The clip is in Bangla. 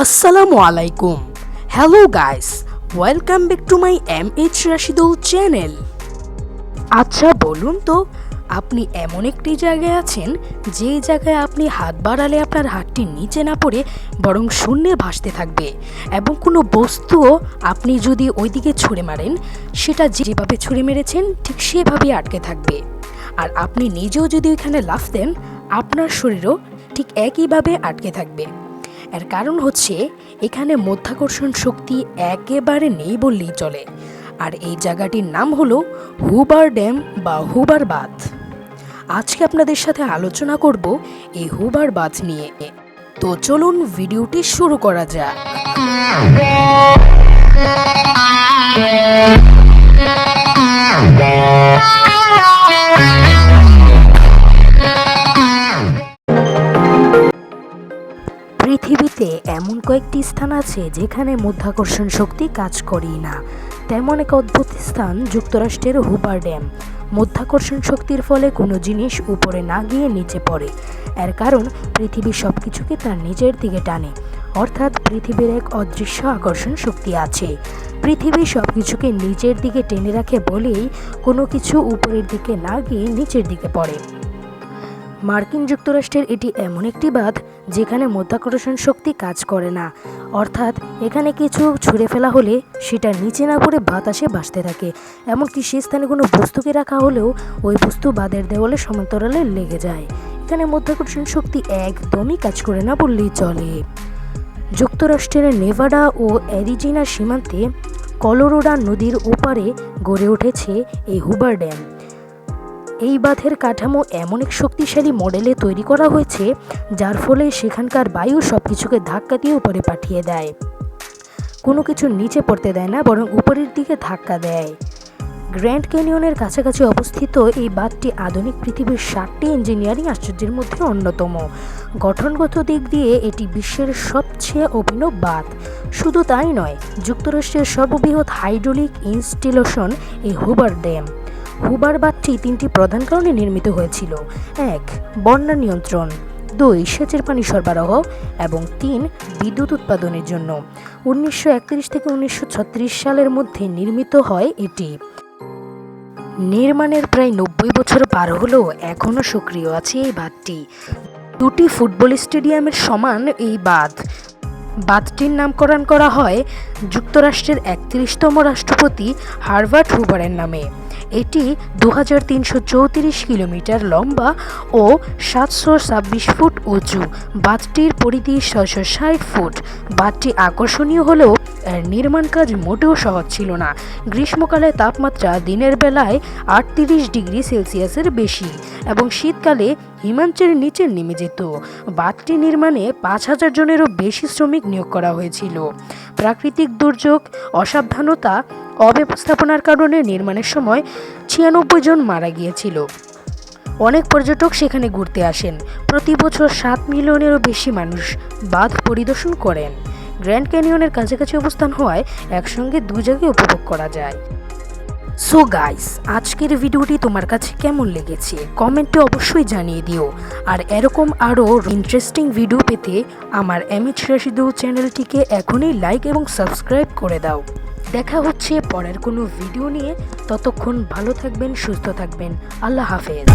আসসালামু আলাইকুম। Hello guys welcome back to my M H Rashidul channel আচ্ছা বলুন তো, আপনি এমন একটি জায়গায় আছেন, যে জায়গায় আপনি হাত বাড়ালে আপনার হাতটি নিচে না পড়ে বরং শূন্যে ভাসতে থাকবে এবং কোনো বস্তুও আপনি যদি ওইদিকে ছুঁড়ে মারেন, সেটা যেভাবে ছুঁড়ে মেরেছেন, ঠিক সেভাবেই আটকে থাকবে। আর আপনি নিজেও যদি ওইখানে লাফ দেন আপনার শরীরও ঠিক একইভাবে আটকে থাকবে। এর কারণ হচ্ছে, এখানে মধ্যাকর্ষণ শক্তি একেবারে নেই বললেই চলে। আর এই জায়গাটির নাম হলো হুবার ড্যাম বা হুবার বাঁধ। আজকে আপনাদের সাথে আলোচনা করব এই হুবার বাঁধ নিয়ে। তো চলুন ভিডিওটি শুরু করা যাক। পৃথিবীতে এমন কয়েকটি স্থান আছে যেখানে মধ্যাকর্ষণ শক্তি কাজ করেই না। তেমন এক অদ্ভুত স্থান যুক্তরাষ্ট্রের হুবার ড্যাম। মধ্যাকর্ষণ শক্তির ফলে কোনো জিনিস উপরে না গিয়ে নিচে পড়ে। এর কারণ, পৃথিবী সব কিছুকে তার নিজের দিকে টানে। অর্থাৎ পৃথিবীর এক অদৃশ্য আকর্ষণ শক্তি আছে। পৃথিবী সব কিছুকে নিচের দিকে টেনে রাখে বলেই কোনো কিছু উপরের দিকে না গিয়ে নিচের দিকে পড়ে। মার্কিন যুক্তরাষ্ট্রের এটি এমন একটি বাঁধ যেখানে মধ্যাকর্ষণ শক্তি কাজ করে না। অর্থাৎ এখানে কিছু ছুঁড়ে ফেলা হলে সেটা নিচে না পড়ে বাতাসে ভাসতে থাকে। এমনকি সে স্থানে কোনো বস্তুকে রাখা হলেও ওই বস্তু বাঁধের দেওয়ালে সমান্তরালে লেগে যায়। এখানে মধ্যাকর্ষণ শক্তি একদমই কাজ করে না বললেই চলে। যুক্তরাষ্ট্রের নেভাডা ও অ্যারিজিনা সীমান্তে কলোরোডা নদীর ওপারে গড়ে উঠেছে এই হুবার ড্যাম। এই বাঁধের কাঠামো এমন এক শক্তিশালী মডেলে তৈরি করা হয়েছে, যার ফলে সেখানকার বায়ু সব কিছুকে ধাক্কা দিয়ে উপরে পাঠিয়ে দেয়। কোনো কিছু নিচে পড়তে দেয় না, বরং উপরের দিকে ধাক্কা দেয়। গ্র্যান্ড ক্যানিয়নের কাছাকাছি অবস্থিত এই বাঁধটি আধুনিক পৃথিবীর ষাটটি ইঞ্জিনিয়ারিং আশ্চর্যের মধ্যে অন্যতম। গঠনগত দিক দিয়ে এটি বিশ্বের সবচেয়ে অভিনব বাঁধ। শুধু তাই নয়, যুক্তরাষ্ট্রের সর্ববৃহৎ হাইড্রোলিক ইনস্টিলেশন এই হুবার ড্যাম। হুবার বাঁধটি তিনটি প্রধান কারণে নির্মিত হয়েছিল। এক, বন্যা নিয়ন্ত্রণ। দুই, সেচের পানি সরবরাহ। এবং তিন, বিদ্যুৎ উৎপাদনের জন্য। উনিশশো একত্রিশ থেকে উনিশশো ছত্রিশ সালের মধ্যে নির্মিত হয় এটি। নির্মাণের প্রায় নব্বই বছর পার হলেও এখনও সক্রিয় আছে এই বাঁধটি। দুটি ফুটবল স্টেডিয়ামের সমান এই বাঁধ। বাঁধটির নামকরণ করা হয় যুক্তরাষ্ট্রের একত্রিশতম রাষ্ট্রপতি হার্ভার্ড হুবারের নামে। এটি দু হাজার তিনশো চৌত্রিশ কিলোমিটার লম্বা ও সাতশো ছাব্বিশ ফুট উঁচু। বাঁধটির পরিধি ছয়শো ষাট ফুট। বাঁধটি আকর্ষণীয় হলেও এর নির্মাণ কাজ মোটেও সহজ ছিল না। গ্রীষ্মকালে তাপমাত্রা দিনের বেলায় আটত্রিশ ডিগ্রি সেলসিয়াসের বেশি এবং শীতকালে হিমাঞ্চের নিচে নেমে যেত। বাঁধটি নির্মাণে পাঁচ হাজার জনেরও বেশি শ্রমিক নিয়োগ করা হয়েছিল। প্রাকৃতিক দুর্যোগ, অসাবধানতা, অব্যবস্থাপনার কারণে নির্মাণের সময় ছিয়ানব্বই জন মারা গিয়েছিল। অনেক পর্যটক সেখানে ঘুরতে আসেন। প্রতি বছর সাত মিলিয়নেরও বেশি মানুষ বাঁধ পরিদর্শন করেন। গ্র্যান্ড ক্যানিয়নের কাছাকাছি অবস্থান হওয়ায় একসঙ্গে দু জায়গায় উপভোগ করা যায়। সো গাইস আজকের ভিডিওটি তোমার কাছে কেমন লেগেছে? কমেন্টে অবশ্যই জানিয়ে দিও। আর এরকম আরও ইন্টারেস্টিং ভিডিও পেতে আমার এমএচ রাশিদু চ্যানেলটিকে এখনই লাইক এবং সাবস্ক্রাইব করে দাও। দেখা হচ্ছে পরের কোনো ভিডিও নিয়ে। ততক্ষণ ভালো থাকবেন, সুস্থ থাকবেন। আল্লাহ হাফেজ।